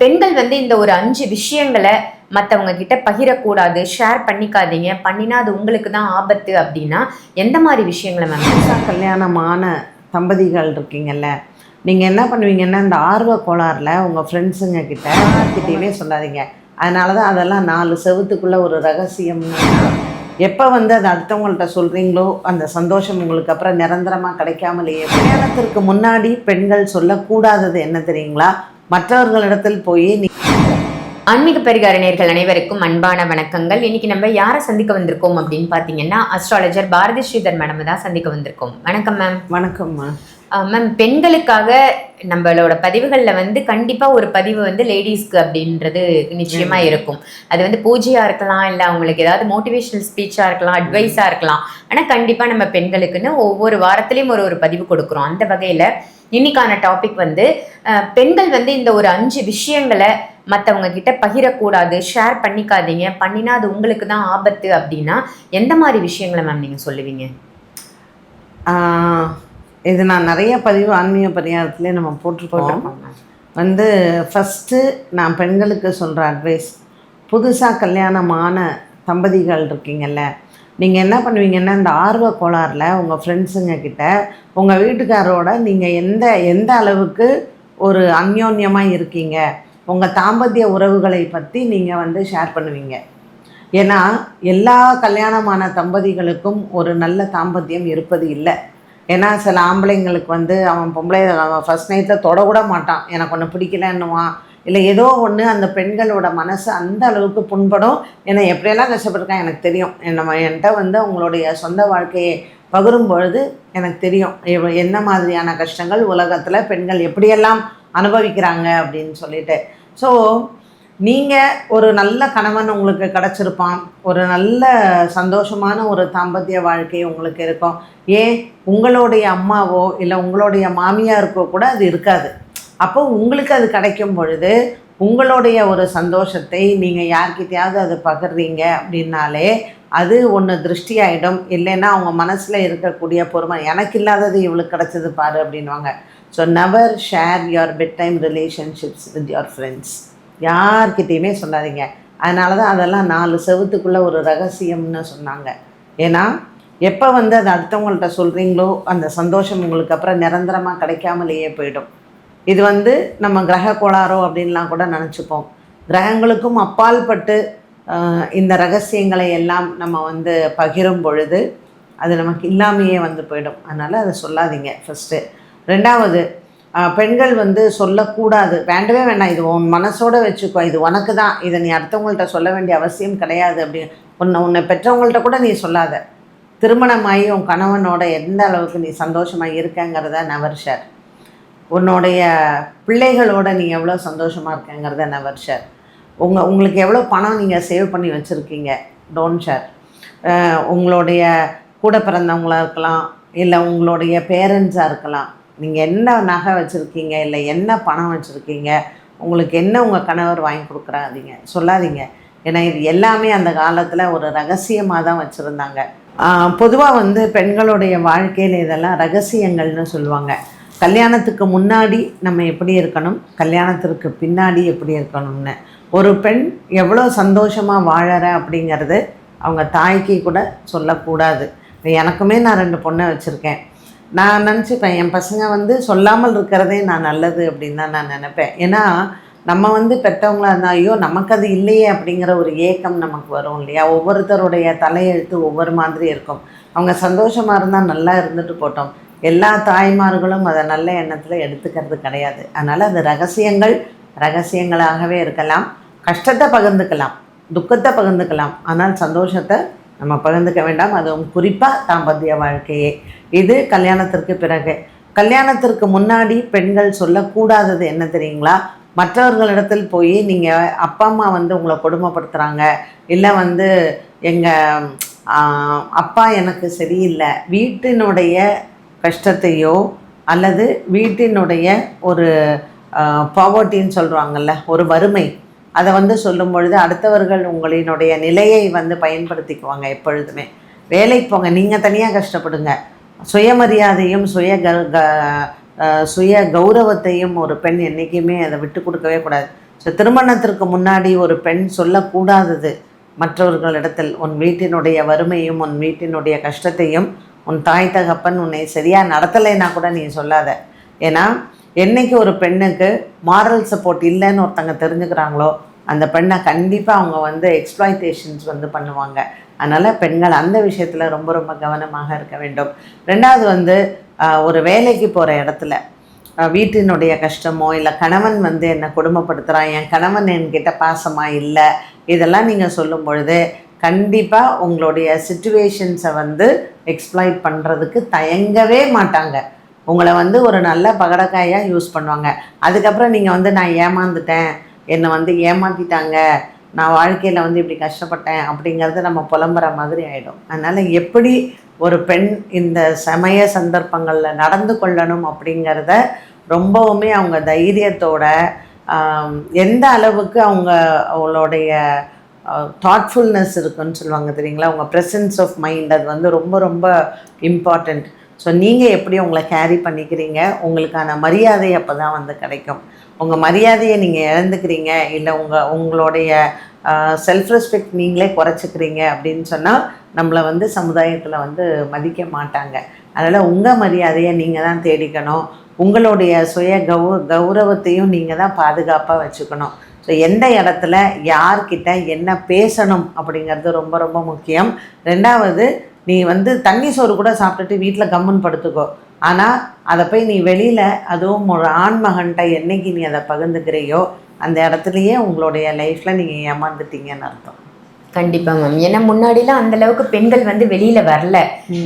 பெண்கள் வந்து இந்த ஒரு அஞ்சு விஷயங்களை மற்றவங்க கிட்ட பகிரக்கூடாது ஷேர் பண்ணிக்காதீங்க. பண்ணினா அது உங்களுக்கு தான் ஆபத்து அப்படின்னா எந்த மாதிரி விஷயங்களை மேம் கல்யாணமான தம்பதிகள் இருக்கீங்கல்ல நீங்கள் என்ன பண்ணுவீங்கன்னா இந்த ஆர்வ கோளாறில் உங்கள் ஃப்ரெண்ட்ஸுங்க கிட்ட யார்கிட்டையுமே சொல்லாதீங்க. அதனால தான் அதெல்லாம் நாலு செவத்துக்குள்ளே ஒரு ரகசியம். எப்போ வந்து அது அடுத்தவங்கள்ட்ட சொல்கிறீங்களோ அந்த சந்தோஷம் உங்களுக்கு அப்புறம் நிரந்தரமாக கிடைக்காமலேயே கல்யாணத்திற்கு முன்னாடி பெண்கள் சொல்லக்கூடாதது என்ன தெரியுங்களா? மற்றவர்களிடத்தில் போய் நீ ஆன்மீக பரிகார நேர்கள் அனைவருக்கும் அன்பான வணக்கங்கள். இன்னைக்கு நம்ம யாரை சந்திக்க வந்திருக்கோம் அப்படின்னு பார்த்தீங்கன்னா அஸ்ட்ராலஜர் பாரதி ஸ்ரீதர் மேடம் தான் சந்திக்க வந்திருக்கோம். வணக்கம் மேம் வணக்கம்மா மேம் பெண்களுக்காக நம்மளோட பதிவுகளில் வந்து கண்டிப்பாக ஒரு பதிவு வந்து லேடிஸ்க்கு அப்படின்றது நிச்சயமா இருக்கும். அது வந்து பூஜையாக இருக்கலாம் இல்லை அவங்களுக்கு ஏதாவது மோட்டிவேஷனல் ஸ்பீச்சாக இருக்கலாம் அட்வைஸாக இருக்கலாம். ஆனால் கண்டிப்பாக நம்ம பெண்களுக்குன்னு ஒவ்வொரு வாரத்துலேயும் ஒரு ஒரு பதிவு கொடுக்குறோம். அந்த வகையில் இன்னைக்கான டாபிக் வந்து பெண்கள் வந்து இந்த ஒரு அஞ்சு விஷயங்களை மற்றவங்க கிட்ட பகிரக்கூடாது ஷேர் பண்ணிக்காதீங்க. பண்ணினா அது உங்களுக்கு தான் ஆபத்து அப்படின்னா எந்த மாதிரி விஷயங்களை மேம் நீங்கள் சொல்லுவீங்க? இது நான் நிறைய பதிவு ஆன்மீக பரிகாரத்திலே நம்ம போட்டிருக்கோம். வந்து ஃபஸ்ட்டு நான் பெண்களுக்கு சொல்கிற அட்வைஸ் புதுசாக கல்யாணமான தம்பதிகள் இருக்கீங்கல்ல நீங்கள் என்ன பண்ணுவீங்கன்னா இந்த ஆர்வ கோளாறில் உங்கள் ஃப்ரெண்ட்ஸுங்க கிட்ட உங்கள் வீட்டுக்காரோட நீங்கள் எந்த எந்த அளவுக்கு ஒரு அந்யோன்யமாக இருக்கீங்க உங்கள் தாம்பத்திய உறவுகளை பற்றி நீங்கள் வந்து ஷேர் பண்ணுவீங்க. ஏன்னா எல்லா கல்யாணமான தம்பதிகளுக்கும் ஒரு நல்ல தாம்பத்தியம் இருப்பது இல்லை. ஏன்னா சில ஆம்பளைங்களுக்கு வந்து அவன் பொம்பளை அவன் ஃபஸ்ட் நைட்டில் தொடக்கூட மாட்டான். எனக்கு ஒன்று பிடிக்கலன்னுவான். இல்லை ஏதோ ஒன்று அந்த பெண்களோட மனசு அந்த அளவுக்கு புண்படும். என்னை எப்படியெல்லாம் கஷ்டப்பட்டிருக்கான் எனக்கு தெரியும். நம்ம என்கிட்ட வந்து அவங்களுடைய சொந்த வாழ்க்கையை பகிரும் பொழுது எனக்கு தெரியும். என்ன மாதிரியான கஷ்டங்கள் உலகத்தில் பெண்கள் எப்படியெல்லாம் அனுபவிக்கிறாங்க அப்படின்னு சொல்லிட்டு. ஸோ நீங்கள் ஒரு நல்ல கணவன் உங்களுக்கு கிடச்சிருப்பான். ஒரு நல்ல சந்தோஷமான ஒரு தாம்பத்திய வாழ்க்கை உங்களுக்கு இருக்கும். ஏன்? உங்களுடைய அம்மாவோ இல்லை உங்களுடைய மாமியாருக்கோ கூட அது இருக்காது. அப்போ உங்களுக்கு அது கிடைக்கும் பொழுது உங்களுடைய ஒரு சந்தோஷத்தை நீங்கள் யார்கிட்டையாவது அது பகிர்றீங்க அப்படின்னாலே அது ஒன்று திருஷ்டி ஆகிடும் இல்லைன்னா அவங்க மனசில் இருக்கக்கூடிய பொறுமை எனக்கு இல்லாதது இவளுக்கு கிடச்சது பாரு அப்படின்வாங்க so never share your bedtime relationships with your friends யார்கிட்டயுமே சொல்லாதீங்க. அதனால தான் அதெல்லாம் நாலு செவத்துக்குள்ளே ஒரு ரகசியம்னு சொன்னாங்க. ஏன்னா எப்போ வந்து அது அடுத்தவங்கள்ட்ட சொல்கிறீங்களோ அந்த சந்தோஷம் உங்களுக்கு அப்புறம் நிரந்தரமாக கிடைக்காமலேயே போயிடும். இது வந்து நம்ம கிரக கோளாறோ அப்படின்லாம் கூட நினச்சிப்போம். கிரகங்களுக்கும் அப்பால் பட்டு இந்த ரகசியங்களை எல்லாம் நம்ம வந்து பகிரும் பொழுது அது நமக்கு இல்லாமையே வந்து போயிடும். அதனால் அதை சொல்லாதீங்க ஃபஸ்ட்டு ரெண்டாவது பெண்கள் வந்து சொல்லக்கூடாது. வேண்டவே வேண்டாம். இது உன் மனசோட வச்சுக்கோ. இது உனக்கு தான். இதை நீ அடுத்தவங்கள்ட்ட சொல்ல வேண்டிய அவசியம் கிடையாது அப்படின்னு உன்னை உன்னை பெற்றவங்கள்ட்ட கூட நீ சொல்லாத. திருமணமாகி உன் கணவனோட எந்த அளவுக்கு நீ சந்தோஷமாக இருக்கங்கிறத நவர் ஷேர் உன்னுடைய பிள்ளைகளோட நீ எவ்வளோ சந்தோஷமாக இருக்கங்கிறத நெவர் ஷேர் உங்கள் உங்களுக்கு எவ்வளோ பணம் நீங்கள் சேவ் பண்ணி வச்சுருக்கீங்க டோன்ட் ஷேர் உங்களுடைய கூட பிறந்தவங்களா இருக்கலாம் இல்லை உங்களுடைய பேரண்ட்ஸாக இருக்கலாம். நீங்கள் என்ன நகை வச்சுருக்கீங்க இல்லை என்ன பணம் வச்சுருக்கீங்க உங்களுக்கு என்ன உங்கள் கணவர் வாங்கி கொடுக்குறாதீங்க. சொல்லாதீங்க. ஏன்னா இது எல்லாமே அந்த காலத்தில் ஒரு ரகசியமாக தான் வச்சுருந்தாங்க. பொதுவாக வந்து பெண்களுடைய வாழ்க்கையில் இதெல்லாம் ரகசியங்கள்னு சொல்லுவாங்க. கல்யாணத்துக்கு முன்னாடி நம்ம எப்படி இருக்கணும்? கல்யாணத்திற்கு பின்னாடி எப்படி இருக்கணும்னு. ஒரு பெண் எவ்வளோ சந்தோஷமாக வாழற அப்படிங்கிறது அவங்க தாய்க்கு கூட சொல்லக்கூடாது. எனக்குமே நான் ரெண்டு பொண்ணை வச்சுருக்கேன். நான் நினச்சிப்பேன் என் பசங்க வந்து சொல்லாமல் இருக்கிறதே நான் நல்லது அப்படின்னு தான் நான் நினைப்பேன். ஏன்னா நம்ம வந்து பெற்றவங்களா இருந்தால் ஐயோ நமக்கு அது இல்லையே அப்படிங்கிற ஒரு ஏக்கம் நமக்கு வரும் இல்லையா? ஒவ்வொருத்தருடைய தலையெழுத்து ஒவ்வொரு மாதிரி இருக்கும். அவங்க சந்தோஷமாக இருந்தால் நல்லா இருந்துட்டு போட்டோம். எல்லா தாய்மார்களும் அதை நல்ல எண்ணத்தில் எடுத்துக்கிறது கிடையாது. அதனால் அது ரகசியங்கள் ரகசியங்களாகவே இருக்கலாம். கஷ்டத்தை பகிர்ந்துக்கலாம் துக்கத்தை பகிர்ந்துக்கலாம். ஆனால் சந்தோஷத்தை நம்ம பகிர்ந்துக்க வேண்டாம். அதுவும் குறிப்பாக தாம்பத்திய வாழ்க்கையே. இது கல்யாணத்திற்கு பிறகு. கல்யாணத்திற்கு முன்னாடி பெண்கள் சொல்லக்கூடாதது என்ன தெரியுங்களா? மற்றவர்களிடத்தில் போய் நீங்கள் அப்பா அம்மா வந்து உங்களை கொடுமைப்படுத்துகிறாங்க இல்லை வந்து எங்கள் அப்பா எனக்கு சரியில்லை. வீட்டினுடைய கஷ்டத்தையோ அல்லது வீட்டினுடைய ஒரு பாவர்ட்டின்னு சொல்கிறாங்கல்ல ஒரு வறுமை அதை வந்து சொல்லும் பொழுது அடுத்தவர்கள் உங்களினுடைய நிலையை வந்து பயன்படுத்திக்குவாங்க எப்பொழுதுமே. வேலைக்கு போங்க நீங்கள் தனியாக கஷ்டப்படுங்க. சுயமரியாதையும் சுய க சுய கௌரவத்தையும் ஒரு பெண் என்றைக்குமே அதை விட்டு கொடுக்கவே கூடாது. ஸோ திருமணத்திற்கு முன்னாடி ஒரு பெண் சொல்லக்கூடாதது மற்றவர்களிடத்தில் உன் வீட்டினுடைய வறுமையும் உன் வீட்டினுடைய கஷ்டத்தையும் உன் தாய் தகப்பன் உன்னை சரியாக நடத்தலைன்னா கூட நீ சொல்லாத. ஏன்னா என்னைக்கு ஒரு பெண்ணுக்கு மாரல் சப்போர்ட் இல்லைன்னு ஒருத்தங்க தெரிஞ்சுக்கிறாங்களோ அந்த பெண்ணை கண்டிப்பாக அவங்க வந்து எக்ஸ்ப்ளாய்டேஷன்ஸ் வந்து பண்ணுவாங்க. அதனால் பெண்கள் அந்த விஷயத்தில் ரொம்ப ரொம்ப கவனமாக இருக்க வேண்டும். ரெண்டாவது வந்து ஒரு வேலைக்கு போகிற இடத்துல வீட்டினுடைய கஷ்டமோ இல்லை கணவன் வந்து என்னை கொடுமைப்படுத்துகிறான் என் கணவன் என்கிட்ட பாசமாக இல்லை இதெல்லாம் நீங்கள் சொல்லும் பொழுது கண்டிப்பாக உங்களுடைய சுச்சுவேஷன்ஸை வந்து எக்ஸ்ப்ளாய்ட் பண்ணுறதுக்கு தயங்கவே மாட்டாங்க. உங்களை வந்து ஒரு நல்ல பகடக்காயாக யூஸ் பண்ணுவாங்க. அதுக்கப்புறம் நீங்கள் வந்து நான் ஏமாந்துட்டேன் என்னை வந்து ஏமாற்றிட்டாங்க நான் வாழ்க்கையில் வந்து இப்படி கஷ்டப்பட்டேன் அப்படிங்கிறது நம்ம புலம்புற மாதிரி ஆகிடும் அதனால் எப்படி ஒரு பெண் இந்த சமய சந்தர்ப்பங்களில் நடந்து கொள்ளணும் அப்படிங்கிறத ரொம்பவுமே அவங்க தைரியத்தோட எந்த அளவுக்கு அவங்க அவங்களுடைய தாட்ஃபுல்னஸ் இருக்குன்னு சொல்லுவாங்க தெரியுங்களா? உங்கள் ப்ரெசன்ஸ் ஆஃப் மைண்ட் அது வந்து ரொம்ப ரொம்ப இம்பார்ட்டண்ட் ஸோ நீங்கள் எப்படி உங்களை கேரி பண்ணிக்கிறீங்க? உங்களுக்கான மரியாதை அப்போ தான் வந்து கிடைக்கும். உங்கள் மரியாதையை நீங்கள் இழந்துக்கிறீங்க இல்லை உங்கள் உங்களுடைய செல்ஃப் ரெஸ்பெக்ட் நீங்களே குறைச்சிக்கிறீங்க அப்படின்னு சொன்னால் நம்மளை வந்து சமுதாயத்தில் வந்து மதிக்க மாட்டாங்க. அதனால் உங்கள் மரியாதையை நீங்கள் தான் தேடிக்கணும். உங்களுடைய சுய கௌ கௌரவத்தையும் நீங்கள் தான் பாதுகாப்பாக வச்சுக்கணும். ஸோ எந்த இடத்துல யார்கிட்ட என்ன பேசணும் அப்படிங்கிறது ரொம்ப ரொம்ப முக்கியம். ரெண்டாவது நீ வந்து தண்ணி சோறு கூட சாப்பிட்டுட்டு வீட்டில் கம்முன்னு படுத்துக்கோ. ஆனால் அதை போய் நீ வெளியில் அதுவும் ஒரு ஆண்மகன்கிட்ட என்னைக்கு நீ அதை பகிர்ந்துக்கிறையோ அந்த இடத்துலையே உங்களுடைய லைஃப்பில் நீங்கள் ஏமாந்துட்டீங்கன்னு அர்த்தம். கண்டிப்பா மேம் ஏன்னா முன்னாடிலாம் அந்த அளவுக்கு பெண்கள் வந்து வெளியில வரல.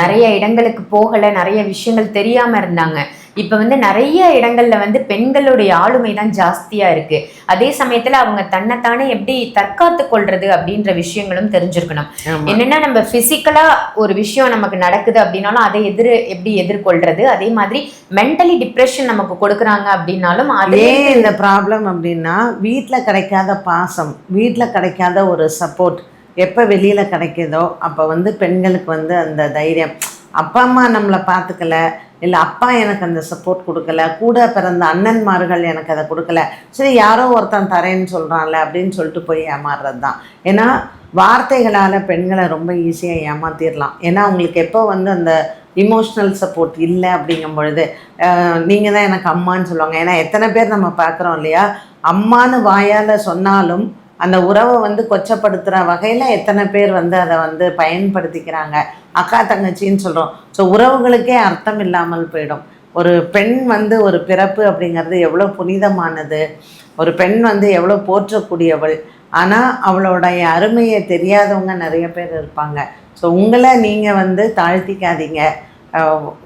நிறைய இடங்களுக்கு போகல. நிறைய விஷயங்கள் தெரியாம இருந்தாங்க. இப்ப வந்து நிறைய இடங்கள்ல வந்து பெண்களுடைய ஆளுமை தான் ஜாஸ்தியா இருக்கு. அதே சமயத்துல அவங்க தன்னைத்தானே எப்படி தற்காத்து கொள்றது அப்படின்ற விஷயங்களும் தெரிஞ்சிருக்கணும். என்னன்னா நம்ம பிசிக்கலா ஒரு விஷயம் நமக்கு நடக்குது அப்படின்னாலும் அதை எதிர் எப்படி எதிர்கொள்றது? அதே மாதிரி மென்டலி டிப்ரெஷன் நமக்கு கொடுக்குறாங்க அப்படின்னாலும் அதே இந்த ப்ராப்ளம் அப்படின்னா வீட்டில் கிடைக்காத பாசம் வீட்டில் கிடைக்காத ஒரு சப்போர்ட் எப்போ வெளியில் கிடைக்குதோ அப்போ வந்து பெண்களுக்கு வந்து அந்த தைரியம். அப்பா அம்மா நம்மளை பார்த்துக்கல இல்லை அப்பா எனக்கு அந்த சப்போர்ட் கொடுக்கல. கூட பிறந்த அண்ணன்மார்கள் எனக்கு அதை கொடுக்கல. சரி யாரோ ஒருத்தன் தரேன்னு சொல்கிறான்ல அப்படின்னு சொல்லிட்டு போய் ஏமாறுறது தான் ஏன்னா வார்த்தைகளால் பெண்களை ரொம்ப ஈஸியாக ஏமாத்திடலாம் ஏன்னா அவங்களுக்கு எப்போ வந்து அந்த இமோஷ்னல் சப்போர்ட் இல்லை அப்படிங்கும் பொழுது நீங்கள் தான் எனக்கு அம்மான்னு சொல்லுவாங்க. ஏன்னா எத்தனை பேர் நம்ம பார்க்குறோம் இல்லையா? அம்மான்னு வாயால் சொன்னாலும் அந்த உறவை வந்து கொச்சப்படுத்துகிற வகையில் எத்தனை பேர் வந்து அதை வந்து பயன்படுத்திக்கிறாங்க. அக்கா தங்கச்சின்னு சொல்கிறோம் ஸோ உறவுகளுக்கே அர்த்தம் இல்லாமல் போயிடும். ஒரு பெண் வந்து ஒரு பிறப்பு அப்படிங்கிறது எவ்வளோ புனிதமானது. ஒரு பெண் வந்து எவ்வளோ போற்றக்கூடியவள். ஆனால் அவளுடைய அருமையை தெரியாதவங்க நிறைய பேர் இருப்பாங்க. ஸோ உங்களை நீங்கள் வந்து தாழ்த்திக்காதீங்க.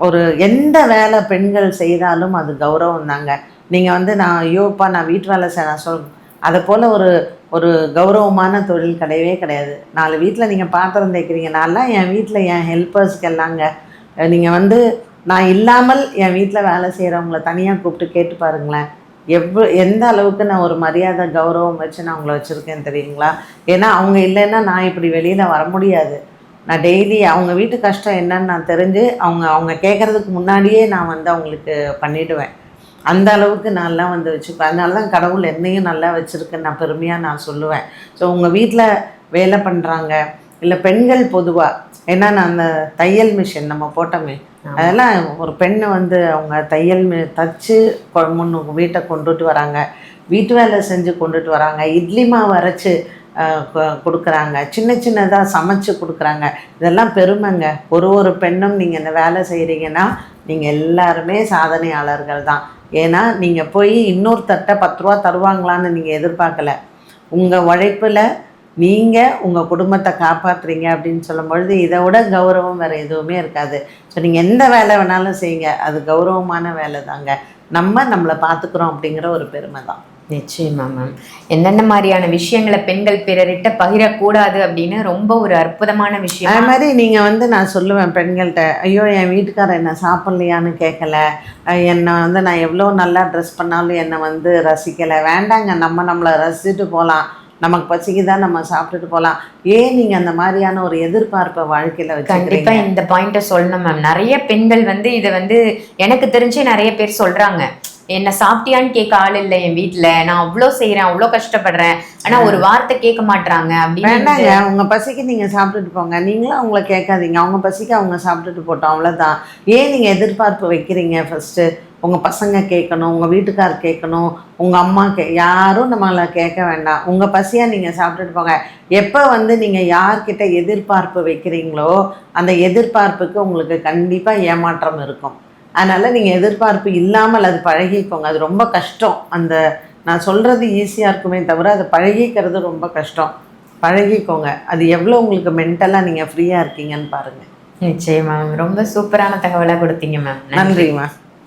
ஒரு எந்த வேலை பெண்கள் செய்தாலும் அது கௌரவம் தாங்க நீங்கள் வந்து நான் ஐயோப்பா நான் வீட்டு வேலை செய்ய நான் சொல் அதை போல் ஒரு ஒரு கௌரவமான தொழில் கிடையவே கிடையாது. நாலு வீட்டில் நீங்கள் பாத்திரம் தேய்க்கிறீங்க நான்லாம் என் வீட்டில் என் ஹெல்ப்பர்ஸ்க்கு எல்லாங்க நீங்கள் வந்து நான் இல்லாமல் என் வீட்டில் வேலை செய்கிறவங்கள தனியாக கூப்பிட்டு கேட்டு பாருங்களேன். எவ்வளோ எந்த அளவுக்கு நான் ஒரு மரியாதை கௌரவம் வச்சு நான் அவங்கள வச்சுருக்கேன் தெரியுங்களா? ஏன்னா அவங்க இல்லைன்னா நான் இப்படி வெளியில் வர முடியாது. நான் டெய்லி அவங்க வீட்டு கஷ்டம் என்னன்னு நான் தெரிஞ்சு அவங்க அவங்க கேட்குறதுக்கு முன்னாடியே நான் வந்து அவங்களுக்கு பண்ணிவிடுவேன் அந்த அளவுக்கு நான்லாம் வந்து வச்சுப்பேன். அதனால தான் கடவுள் என்னையும் நல்லா வச்சுருக்குன்னு நான் பெருமையாக நான் சொல்லுவேன். ஸோ உங்கள் வீட்டில் வேலை பண்ணுறாங்க இல்லை பெண்கள் பொதுவாக ஏன்னா நான் அந்த தையல் மிஷின் நம்ம போட்டோமே அதெல்லாம் ஒரு பெண்ணை வந்து அவங்க தையல் மி தச்சு முன்னு வீட்டை கொண்டுட்டு வராங்க வீட்டு வேலை செஞ்சு கொண்டுட்டு வராங்க இட்லி மாவு அரைச்சு கொடுக்குறாங்க. சின்ன சின்னதாக சமைச்சு கொடுக்குறாங்க. இதெல்லாம் பெருமைங்க. ஒரு ஒரு பெண்ணும் நீங்கள் இந்த வேலை செய்கிறீங்கன்னா நீங்கள் எல்லாருமே சாதனையாளர்கள் தான். ஏன்னா நீங்கள் போய் இன்னொருத்தட்ட பத்து ரூபா தருவாங்களான்னு நீங்கள் எதிர்பார்க்கல. உங்கள் உழைப்பில் நீங்கள் உங்கள் குடும்பத்தை காப்பாற்றுறீங்க அப்படின்னு சொல்லும் பொழுது இதை விட கௌரவம் வேறு எதுவுமே இருக்காது. ஸோ நீங்கள் எந்த வேலை வேணாலும் செய்யுங்க. அது கௌரவமான வேலை தாங்க நம்ம நம்மளை பார்த்துக்குறோம் அப்படிங்கிற ஒரு பெருமை தான் நிச்சயமா மேம் எந்தெந்த மாதிரியான விஷயங்களை பெண்கள் பிறரிட்ட பகிரக்கூடாது அப்படின்னு ரொம்ப ஒரு அற்புதமான அதே விஷயம் மாதிரி நீங்கள் வந்து நான் சொல்லுவேன் பெண்கள்கிட்ட ஐயோ என் வீட்டுக்காரர் என்ன சாப்பிட்லையான்னு கேட்கல. என்னை வந்து நான் எவ்வளோ நல்லா ட்ரெஸ் பண்ணாலும் என்னை வந்து ரசிக்கலை. வேண்டாங்க நம்ம நம்மளை ரசிச்சுட்டு போகலாம். நமக்கு பசிக்குதா நம்ம சாப்பிட்டுட்டு போகலாம். ஏன் நீங்கள் அந்த மாதிரியான ஒரு எதிர்பார்ப்பை வாழ்க்கையில் கண்டிப்பா வச்சுக்கிறீங்க இந்த பாயிண்ட சொல்லணும் மேம் நிறைய பெண்கள் வந்து இதை வந்து எனக்கு தெரிஞ்சு நிறைய பேர் சொல்றாங்க. என்ன சாப்பிட்டியான்னு கேட்க ஆள் இல்லை என் வீட்ல. நான் அவ்வளோ செய்றேன் அவ்வளோ கஷ்டப்படுறேன். ஆனா ஒரு வார்த்தை கேட்க மாட்றாங்க அப்படின்னு உங்க பசிக்கு நீங்க சாப்பிட்டுட்டு போங்க. நீங்களும் அவங்கள கேட்காதீங்க. அவங்க பசிக்கு அவங்க சாப்பிட்டுட்டு போட்டோம் அவ்வளவுதான். ஏன் நீங்க எதிர்பார்ப்பு வைக்கிறீங்க ஃபர்ஸ்ட் உங்க பசங்க கேட்கணும் உங்க வீட்டுக்கார் கேட்கணும் உங்க அம்மா கே யாரும் நம்மளை கேட்க வேண்டாம். உங்க பசியா நீங்க சாப்பிட்டுட்டு போங்க. எப்போ வந்து நீங்க யார்கிட்ட எதிர்பார்ப்பு வைக்கிறீங்களோ அந்த எதிர்பார்ப்புக்கு உங்களுக்கு கண்டிப்பா ஏமாற்றம் இருக்கும். அதனால நீங்க எதிர்பார்ப்பு இல்லாமல் அது பழகிக்கோங்க. அது ரொம்ப கஷ்டம். அந்த நான் சொல்றது ஈஸியா இருக்குமே தவிர அதை பழகிக்கிறது ரொம்ப கஷ்டம். பழகிக்கோங்க. அது எவ்வளோ உங்களுக்கு மென்டலாக நீங்கள் ஃப்ரீயாக இருக்கீங்கன்னு பாருங்கள் நிச்சயமா. மேம் ரொம்ப சூப்பரான தகவலா கொடுத்தீங்க மேம் நன்றிம்மா.